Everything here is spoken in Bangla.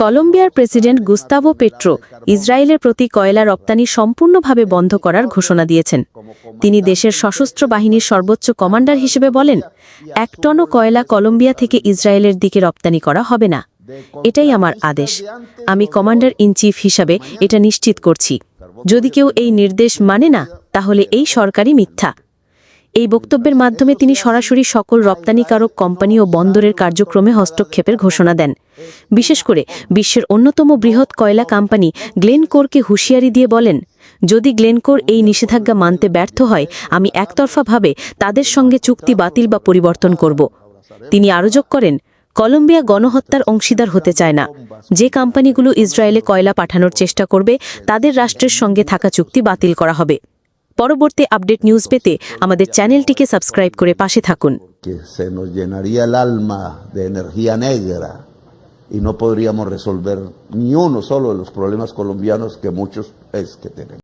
কলম্বিয়ার প্রেসিডেন্ট গুস্তাভো পেট্রো ইসরায়েলের প্রতি কয়লা রপ্তানি সম্পূর্ণভাবে বন্ধ করার ঘোষণা দিয়েছেন। তিনি দেশের সশস্ত্র বাহিনীর সর্বোচ্চ কমান্ডার হিসেবে বলেন, এক টনও কয়লা কলম্বিয়া থেকে ইসরায়েলের দিকে রপ্তানি করা হবে না। এটাই আমার আদেশ। আমি কমান্ডার ইন চিফ হিসাবে এটা নিশ্চিত করছি। যদি কেউ এই নির্দেশ মানে না, তাহলে এই সরকারি মিথ্যা। এই বক্তব্যের মাধ্যমে তিনি সরাসরি সকল রপ্তানিকারক কোম্পানি ও বন্দরের কার্যক্রমে হস্তক্ষেপের ঘোষণা দেন। বিশেষ করে বিশ্বের অন্যতম বৃহৎ কয়লা কোম্পানি গ্লেনকোরকে হুঁশিয়ারি দিয়ে বলেন, যদি গ্লেনকোর এই নিষেধাজ্ঞা মানতে ব্যর্থ হয়, আমি একতরফাভাবে তাদের সঙ্গে চুক্তি বাতিল বা পরিবর্তন করব। তিনি আরও যোগ করেন, কলম্বিয়া গণহত্যার অংশীদার হতে চায় না। যে কোম্পানিগুলো ইসরায়েলে কয়লা পাঠানোর চেষ্টা করবে, তাদের রাষ্ট্রের সঙ্গে থাকা চুক্তি বাতিল করা হবে। পরবর্তী আপডেট নিউজ পেতে আমাদের চ্যানেলটিকে সাবস্ক্রাইব করে পাশে থাকুন y no podríamos resolver ni uno solo de los problemas colombianos que muchos es que tenemos.